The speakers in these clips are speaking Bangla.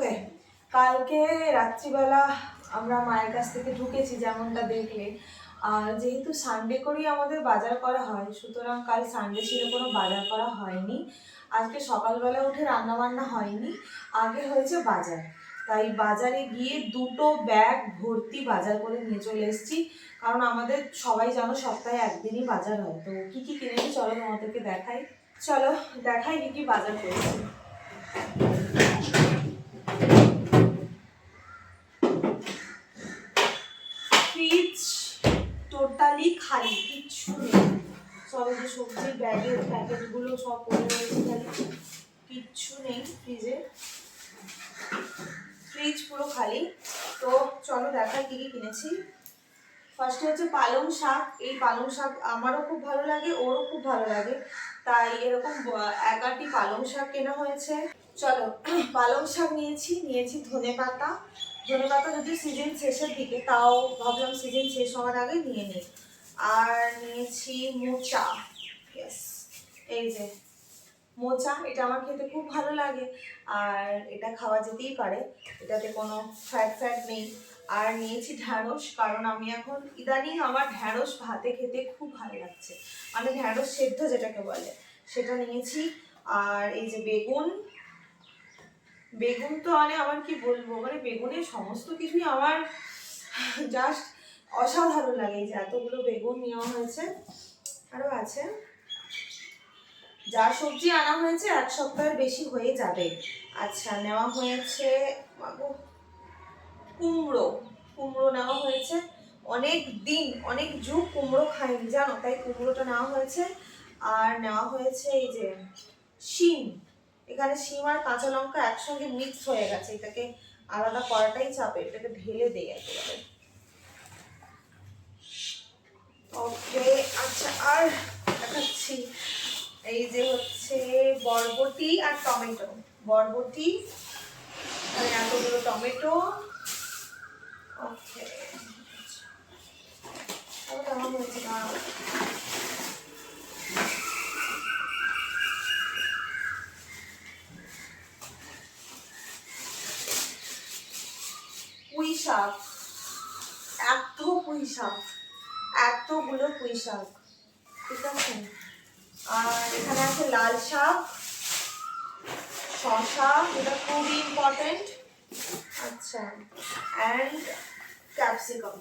ওকে, কালকে রাত্রিবেলা আমরা মায়ের কাছ থেকে ঢুকেছি যেমনটা দেখলে। আর যেহেতু সানডে করেই আমাদের বাজার করা হয়, সুতরাং কাল সানডে ছিল কোনো বাজার করা হয়নি। আজকে সকালবেলা উঠে রান্না বান্না হয়নি, আগে হয়েছে বাজার। তাই বাজারে গিয়ে দুটো ব্যাগ ভর্তি বাজার করে নিয়ে চলে এসেছি। কারণ আমাদের সবাই জানো সপ্তাহে একদিনই বাজার হয়। তো কী কী কিনেছি চলো তোমাদেরকে দেখাই। চলো দেখাই কি কি বাজার করেছি ফ্রিজ টোটালি খালি কিচ্ছু নেই। সব যে সবজির ব্যাগের প্যাকেটগুলো সব পড়ে রয়েছে খালি কিচ্ছু নেই ফ্রিজে ফ্রিজ পুরো খালি। তো চলো দেখাই কি কি কিনেছি। ফার্স্টে হচ্ছে পালং শাক। এই পালং শাক আমারও খুব ভালো লাগে, ওরও খুব ভালো লাগে। তাই এরকম এক আটটি পালং শাক কেনা হয়েছে। চলো, পালং শাক নিয়েছি নিয়েছি ধনে পাতা। ধনে পাতা যদি সিজন শেষের দিকে, তাও ভাবলাম সিজন শেষ হওয়ার আগে নিয়ে নিই। আর নিয়েছি মোচা। ইয়েস এই যে, মোচা, এটা আমার খেতে খুব ভালো লাগে। আর এটা খাওয়া যেতেই পারে, এটাতে কোনো ফ্যাট ফ্যাট নেই। আর নিয়েছি ঢ্যাঁড়স, কারণ আমি এখন ইদানিং আমার ঢ্যাঁড়স ভাতে খেতে খুব ভালো লাগছে। মানে ঢ্যাঁড়স সেদ্ধ যেটাকে বলে, সেটা নিয়েছি। আর এই যে বেগুন বেগুন তো মানে আমার কি বলব? মানে বেগুনের সমস্ত কিছুই আমার জাস্ট অসাধারণ লাগে এই যে এতগুলো বেগুন নেওয়া হয়েছে। আরও আছে। যা সবজি আনা হয়েছে, এক সপ্তাহের বেশি হয়ে যাবে। আচ্ছা নেওয়া হয়েছে কুমড়ো। কুমড়ো নেওয়া হয়েছে। অনেক দিন, অনেক যুগ কুমড়ো খাইনি, জানো? তাই কুমড়োটা নেওয়া হয়েছে। আর নেওয়া হয়েছে এই যে শিম। এখানে শিম আর কাঁচা লঙ্কা একসঙ্গে মিক্স হয়ে গেছে। এটাকে আলাদা করাটাই চাপে, এটাকে ঢেলে দেয় একেবারে। ওকে আচ্ছা আর দেখাচ্ছি। এই যে হচ্ছে বরবটি আর টমেটো। বরবটি এতগুলো টমেটো। ওকে না পুঁই শাক। এত পুঁই শাক। এতগুলো পুঁই শাক। ঠিক আছে? আর এখানে আছে লাল শাক শশা যেটা খুবই ইম্পর্টেন্ট আচ্ছা অ্যান্ড ক্যাপসিকাম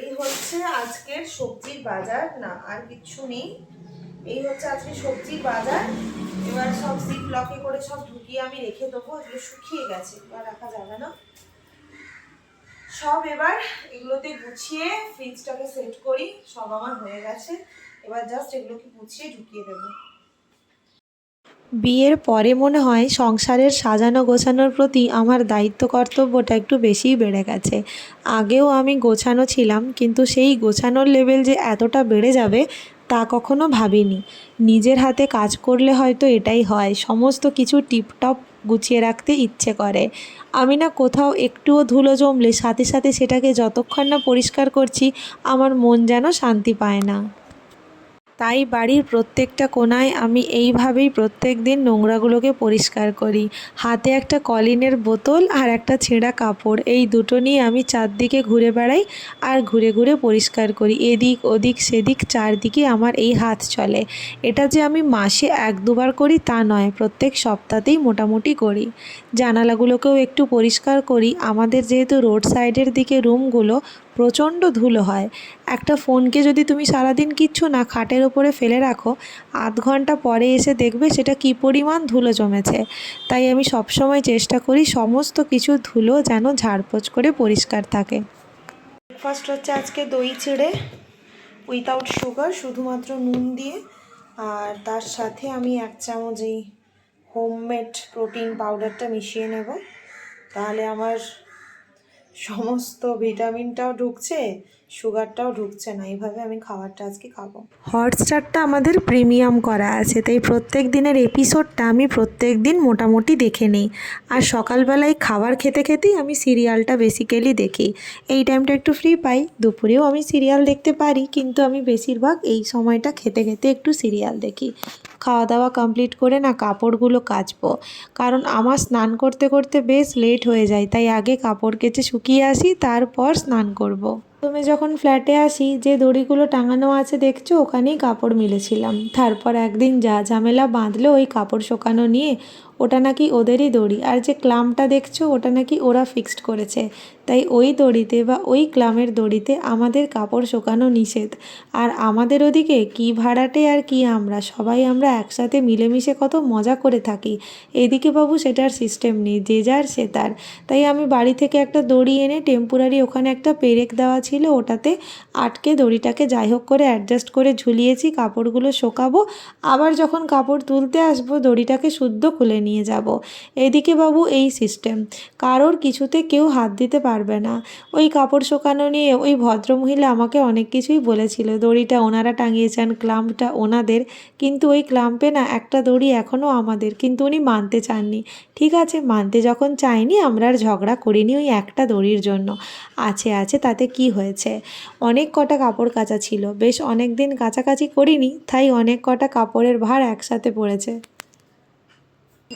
এই হচ্ছে আজকের সবজির বাজার। না, আর কিচ্ছু নেই। এই হচ্ছে আজকে সবজির বাজার। এবার সব সিপ লকে করে সব ঢুকিয়ে আমি রেখে দেবো। এগুলো শুকিয়ে গেছে, এবার রাখা যাবে না। সব এবার এগুলোতে গুছিয়ে ফ্রিজটাকে সেট করি, সব আমার হয়ে গেছে। এবার জাস্ট এগুলোকে গুছিয়ে ঢুকিয়ে দেবো। বিয়ের পরে মনে হয় সংসারের সাজানো গোছানোর প্রতি আমার দায়িত্ব কর্তব্যটা একটু বেশিই বেড়ে গেছে। আগেও আমি গোছানো ছিলাম, কিন্তু সেই গোছানোর লেভেল যে এতটা বেড়ে যাবে তা কখনো ভাবিনি। নিজের হাতে কাজ করলে হয়তো এটাই হয়। সমস্ত কিছু টিপটপ গুছিয়ে রাখতে ইচ্ছে করে। আমি না কোথাও একটুও ধুলো জমলে, সাথে সাথে সেটাকে যতক্ষণ না পরিষ্কার করছি, আমার মন যেন শান্তি পায় না। তাই বাড়ির প্রত্যেকটা কোণায় আমি এইভাবেই প্রত্যেক দিন নোংরাগুলোকে পরিষ্কার করি। হাতে একটা কলিনের বোতল আর একটা ছেঁড়া কাপড়, এই দুটো নিয়ে আমি চারদিকে ঘুরে বেড়াই আর ঘুরে ঘুরে পরিষ্কার করি। এদিক, ওদিক, সেদিক, চারদিকে আমার এই হাত চলে। এটা যে আমি মাসে এক দুবার করি তা নয়, প্রত্যেক সপ্তাহতেই মোটামুটি করি। জানালাগুলোকেও একটু পরিষ্কার করি। আমাদের যেহেতু রোড সাইডের দিকে রুমগুলো প্রচণ্ড ধুলো হয়। একটা ফোনকে যদি তুমি সারাদিন কিচ্ছু না খাটের ওপরে ফেলে রাখো, আধ ঘণ্টা পরে এসে দেখবে সেটা কি পরিমাণ ধুলো জমেছে। তাই আমি সবসময় চেষ্টা করি সমস্ত কিছু ধুলো যেন ঝাড়পোছ করে পরিষ্কার থাকে। ব্রেকফাস্ট হচ্ছে আজকে দই ছেড়ে উইথাউট সুগার শুধুমাত্র নুন দিয়ে। আর তার সাথে আমি এক চামচ এই হোমমেড প্রোটিন পাউডারটা মিশিয়ে নেব। তাহলে আমার সমস্ত ভিটামিনটাও ঢুকছে সুগারটাও ঢুকছে না, এইভাবে আমি খাবারটা আজকে খাব। হটস্টারটা আমাদের প্রিমিয়াম করা আছে, তাই প্রত্যেক দিনের এপিসোডটা আমি প্রত্যেক দিন মোটামুটি দেখে নিই। আর সকালবেলায় খাবার খেতে খেতেই আমি সিরিয়ালটা বেসিক্যালি দেখি। এই টাইমটা একটু ফ্রি পাই, দুপুরেও আমি সিরিয়াল দেখতে পারি, কিন্তু আমি বেশিরভাগ এই সময়টা খেতে খেতে একটু সিরিয়াল দেখি। খাওয়া দাওয়া কমপ্লিট করে না কাপড়গুলো কাচবো। কারণ আমার স্নান করতে করতে বেশ লেট হয়ে যায়, তাই আগে কাপড় কেচে শুকিয়ে আসি, তারপর স্নান করব। প্রথমে যখন ফ্ল্যাটে আসি, যে দড়িগুলো টাঙানো আছে দেখছ, ওখানেই কাপড় মিলেছিলাম। তারপর একদিন যা ঝামেলা বাঁধলো, ওই কাপড় শোকানো নিয়ে ওটা নাকি ওদেরই দড়ি। আর যে ক্লামটা দেখছ, ওটা নাকি ওরা ফিক্সড করেছে। তাই ওই দড়িতে বা ওই ক্লামের দড়িতে আমাদের কাপড় শুকানো নিষেধ। আর আমাদের ওদিকে কি ভাড়াটে আর কি আমরা, সবাই আমরা একসাথে মিলেমিশে কত মজা করে থাকি। এদিকে বাবু সেটার সিস্টেম নেই, যে যার সে তার। তাই আমি বাড়ি থেকে একটা দড়ি এনে টেম্পোরারি ওখানে একটা পেরেক দেওয়া ছিল, ওটাতে আটকে দড়িটাকে যাই হোক করে অ্যাডজাস্ট করে ঝুলিয়েছি, কাপড়গুলো শোকাবো। আবার যখন কাপড় তুলতে আসব, দড়িটাকে শুদ্ধ খুলে নিয়ে যাব। এদিকে বাবু, এই সিস্টেম কারোর কিছুতে কেউ হাত দিতে পারবে না। ওই কাপড় শুকানো নিয়ে ওই ভদ্রমহিলা আমাকে অনেক কিছুই বলেছিল। দড়িটা ওনারা টাঙিয়েছেন, ক্লাম্পটা ওনাদের। কিন্তু ওই ক্লাম্পে না একটা দড়ি এখনও আমাদের। কিন্তু উনি মানতে চাননি। ঠিক আছে, মানতে যখন চাইনি আমরা আর ঝগড়া করিনি ওই একটা দড়ির জন্য। আছে আছে, তাতে কি হয়েছে? অনেক কটা কাপড় কাচা ছিল। বেশ অনেক দিন কাচাকাচি করিনি, তাই অনেক কটা কাপড়ের ভার একসাথে পড়েছে।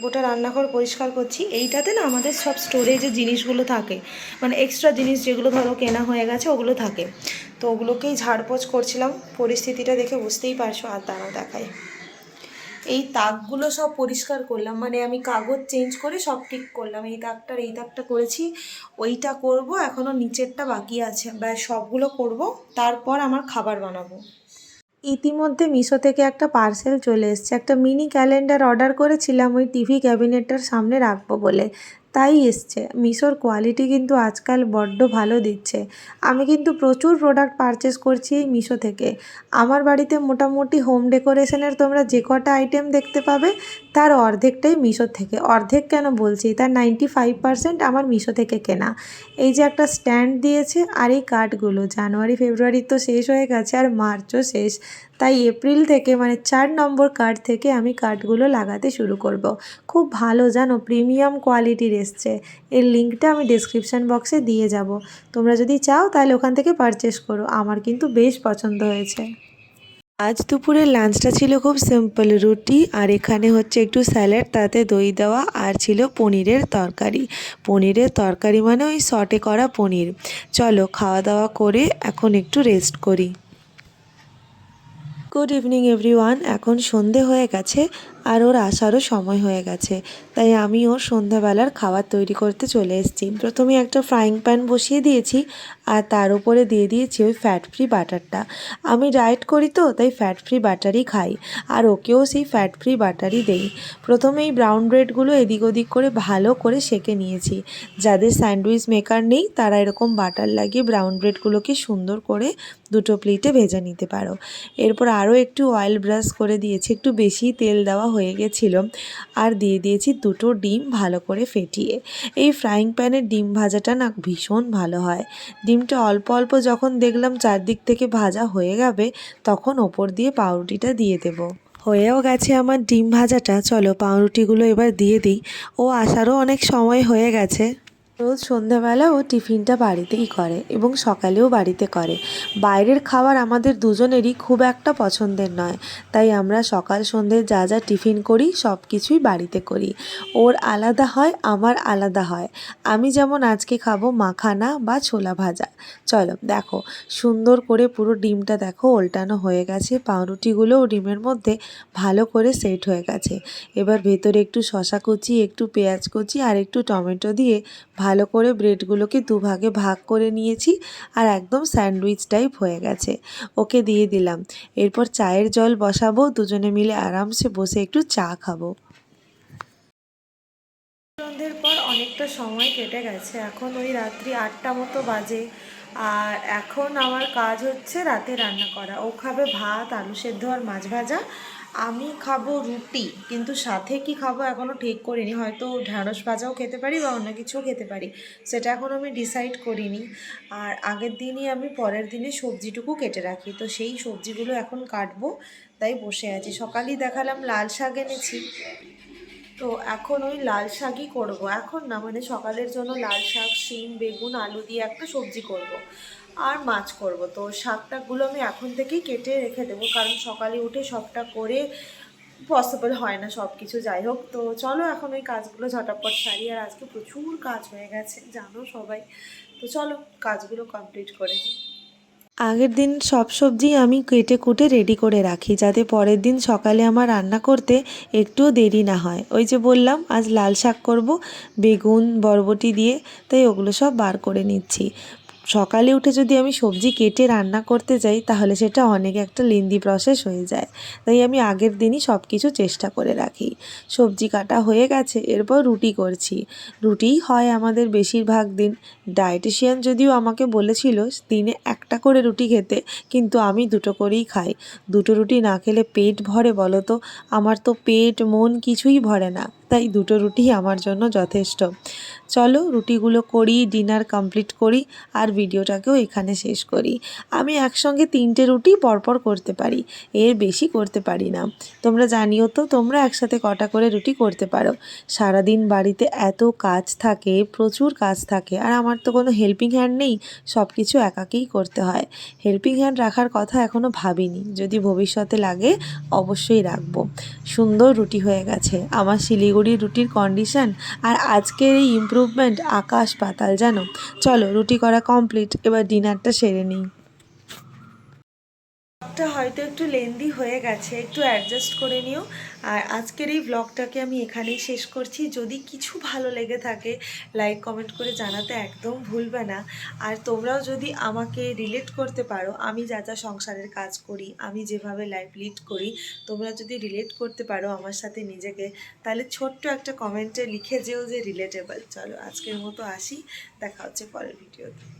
গোটা রান্নাঘর পরিষ্কার করছি। এইটাতে না আমাদের সব স্টোরেজের জিনিসগুলো থাকে। মানে এক্সট্রা জিনিস যেগুলো ধরো কেনা হয়ে গেছে, ওগুলো থাকে। তো ওগুলোকেই ঝাড়পোছ করছিলাম। পরিস্থিতিটা দেখে বুঝতেই পারছ। আর দাঁড়াও দেখায় এই তাকগুলো সব পরিষ্কার করলাম। মানে আমি কাগজ চেঞ্জ করে সব ঠিক করলাম। এই তাকটার, এই তাকটা করেছি। ওইটা করব। এখনও নিচেরটা বাকি আছে। ব্যাস, সবগুলো করব। তারপর আমার খাবার বানাবো। ইতিমধ্যে মিশো থেকে একটা পার্সেল চলে এসছে। একটা মিনি ক্যালেন্ডার অর্ডার করেছিলাম, ওই টিভি ক্যাবিনেটটার সামনে রাখব বলে। তাই এসছে। মিশোর কোয়ালিটি কিন্তু আজকাল বড্ড ভালো দিচ্ছে। আমি কিন্তু প্রচুর প্রোডাক্ট পারচেস করছি এই মিশো থেকে। আমার বাড়িতে মোটামুটি হোম ডেকোরেশনের তোমরা যে কটা আইটেম দেখতে পাবে তার অর্ধেকটাই মিশো থেকে। অর্ধেক কেন বলছি? তার নাইনটি ফাইভ পার্সেন্ট আমার মিশো থেকে কেনা। এই যে একটা স্ট্যান্ড দিয়েছে আর এই কার্ডগুলো, জানুয়ারি, ফেব্রুয়ারি তো শেষ হয়ে গেছে আর মার্চও শেষ। তাই এপ্রিল থেকে মানে চার নম্বর কার্ড থেকে আমি কার্ডগুলো লাগাতে শুরু করব। খুব ভালো জানো, প্রিমিয়াম কোয়ালিটির এসছে। এর লিঙ্কটা আমি ডিসক্রিপশান বক্সে দিয়ে যাব। তোমরা যদি চাও তাহলে ওখান থেকে পারচেস করো। আমার কিন্তু বেশ পছন্দ হয়েছে। আজ দুপুরের লাঞ্চটা ছিল খুব সিম্পল রুটি আর এখানে হচ্ছে একটু স্যালাড, তাতে দই দেওয়া আর ছিল পনিরের তরকারি। পনিরের তরকারি মানে ওই শর্টে করা পনির। চলো খাওয়া দাওয়া করে এখন একটু রেস্ট করি। গুড ইভিনিং এভরিওয়ান এখন সন্ধে হয়ে গেছে। আর ওর আসারও সময় হয়ে গেছে। তাই আমি ওর সন্ধ্যাবেলার খাবার তৈরি করতে চলে এসেছি। প্রথমে একটা ফ্রাইং প্যান বসিয়ে দিয়েছি আর তার উপরে দিয়ে দিয়েছি ওই ফ্যাট ফ্রি বাটারটা আমি ডায়েট করি তো, তাই ফ্যাট ফ্রি বাটারই খাই। আর ওকেও সেই ফ্যাট ফ্রি বাটারই দেই। প্রথমে এই ব্রাউন ব্রেডগুলো এদিক ওদিক করে ভালো করে সেকে নিয়েছি। যাদের স্যান্ডউইচ মেকার নেই, তারা এরকম বাটার লাগিয়ে ব্রাউন ব্রেডগুলোকে সুন্দর করে দুটো প্লেটে ভেজে নিতে পারো। এরপর আরও একটু অয়েল ব্রাশ করে দিয়েছি। একটু বেশি তেল দেওয়া হয়ে গেছিল। আর দিয়ে দিয়েছি দুটো ডিম ভালো করে ফেটিয়ে। এই ফ্রাইং প্যানের ডিম ভাজাটা না ভীষণ ভালো হয়। ডিমটা অল্প অল্প যখন দেখলাম চারদিক থেকে ভাজা হয়ে যাবে, তখন ওপর দিয়ে পাউরুটিটা দিয়ে দেবো। হয়েও গেছে আমার ডিম ভাজাটা। চলো পাউরুটিগুলো এবার দিয়ে দিই। ও আসারও অনেক সময় হয়ে গেছে। রোজ সন্ধ্যাবেলা ও টিফিনটা বাড়িতেই করে এবং সকালেও বাড়িতে করে। বাইরের খাবার আমাদের দুজনেরই খুব একটা পছন্দের নয়। তাই আমরা সকাল সন্ধ্যে যা যা টিফিন করি সব কিছুই বাড়িতে করি। ওর আলাদা হয়, আমার আলাদা হয়। আমি যেমন আজকে খাব মাখানা বা ছোলা ভাজা। চলো, দেখো, সুন্দর করে পুরো ডিমটা দেখো, ওল্টানো হয়ে গেছে। পাউরুটিগুলোও ডিমের মধ্যে ভালো করে সেট হয়ে গেছে। এবার ভেতরে একটু শশা কুচি, একটু পেঁয়াজ কুচি আর একটু টমেটো দিয়ে ভালো করে ব্রেডগুলোকে দুভাগে ভাগ করে নিয়েছি আর একদম স্যান্ডউইচ টাইপ হয়ে গেছে। ওকে দিয়ে দিলাম। এরপর চায়ের জল বসাবো, দুজনে মিলে আরামসে বসে একটু চা খাব। সন্ধ্যের পর অনেকটা সময় কেটে গেছে। এখন ওই রাত্রি আটটা মতো বাজে। আর এখন আমার কাজ হচ্ছে রাতে রান্না করা। ও খাবে ভাত, আলু সেদ্ধ আর মাছ ভাজা। আমি খাব রুটি, কিন্তু সাথে কি খাব এখনও ঠিক করিনি। হয়তো ঢ্যাঁড়স ভাজাও খেতে পারি বা অন্য কিছুও খেতে পারি। সেটা এখন আমি ডিসাইড করিনি। আর আগের দিনই আমি পরের দিনে সবজিটুকু কেটে রাখি। তো সেই সবজিগুলো এখন কাটবো, তাই বসে আছি। সকালেই দেখালাম লাল শাক এনেছি। তো এখন ওই লাল শাকই করব। এখন না মানে সকালের জন্য লাল শাক, শিম, বেগুন, আলু দিয়ে একটা সবজি করব। আর মাছ করব। তো শাক টাকগুলো আমি এখন থেকেই কেটে রেখে দেবো, কারণ সকালে উঠে সবটা করে পসিবল হয় না সব কিছু যাই হোক, তো চলো এখন ওই কাজগুলো ঝটাপট সারি। আর আজকে প্রচুর কাজ হয়ে গেছে, জানো সবাই? তো চলো কাজগুলো কমপ্লিট করে নিই। আগের দিন সব সবজি আমি কেটে কুটে রেডি করে রাখি, যাতে পরের দিন সকালে আমার রান্না করতে একটুও দেরি না হয়। ওই যে বললাম, আজ লাল শাক করব, বেগুন, বরবটি দিয়ে, তাই ওগুলো সব বার করে নিচ্ছি। সকালে উঠে যদি আমি সবজি কেটে রান্না করতে যাই, তাহলে সেটা অনেক একটা লেন্দি প্রসেস হয়ে যায়। তাই আমি আগের দিনই সব কিছু চেষ্টা করে রাখি। সবজি কাটা হয়ে গেছে, এরপর রুটি করছি। রুটিই হয় আমাদের বেশিরভাগ দিন। ডায়েটিশিয়ান যদিও আমাকে বলেছিল, দিনে একটা করে রুটি খেতে, কিন্তু আমি দুটো করেই খাই। দুটো রুটি না খেলে পেট ভরে বলো তো? আমার তো পেট, মন কিছুই ভরে না। তাই দুটো রুটি আমার জন্য যথেষ্ট। চলো রুটিগুলো করি, ডিনার কমপ্লিট করি আর ভিডিওটাকেও এখানে শেষ করি। আমি একসঙ্গে তিনটে রুটি পরপর করতে পারি, এর বেশি করতে পারি না। তোমরা জানিও তো, তোমরা একসাথে কটা করে রুটি করতে পারো। সারাদিন বাড়িতে এত কাজ থাকে, প্রচুর কাজ থাকে, আর আমার তো কোনো হেল্পিং হ্যান্ড নেই সব কিছু একাকেই করতে হয়। হেল্পিং হ্যান্ড রাখার কথা এখনও ভাবিনি, যদি ভবিষ্যতে লাগে অবশ্যই রাখব। সুন্দর রুটি হয়ে গেছে, আমার শিলিগুড়ির রুটির কন্ডিশন আর আজকের এই ইম্প্রুভমেন্ট আকাশ পাতাল জানো। চলো রুটি করা কমপ্লিট এবার ডিনারটা সেরে নিই। ব্লগটা হয়তো একটু লেন্দি হয়ে গেছে, একটু অ্যাডজাস্ট করে নিও। আর আজকের এই ব্লগটাকে আমি এখানেই শেষ করছি। যদি কিছু ভালো লেগে থাকে লাইক কমেন্ট করে জানাতে একদম ভুলবে না। আর তোমরাও যদি আমাকে রিলেট করতে পারো, আমি যা যা সংসারের কাজ করি, আমি যেভাবে লাইফ লিড করি, তোমরা যদি রিলেট করতে পারো আমার সাথে নিজেকে, তাহলে ছোট্ট একটা কমেন্টে লিখে যেও যে রিলেটেবল চলো আজকের মতো আসি, দেখা হচ্ছে পরের ভিডিওতে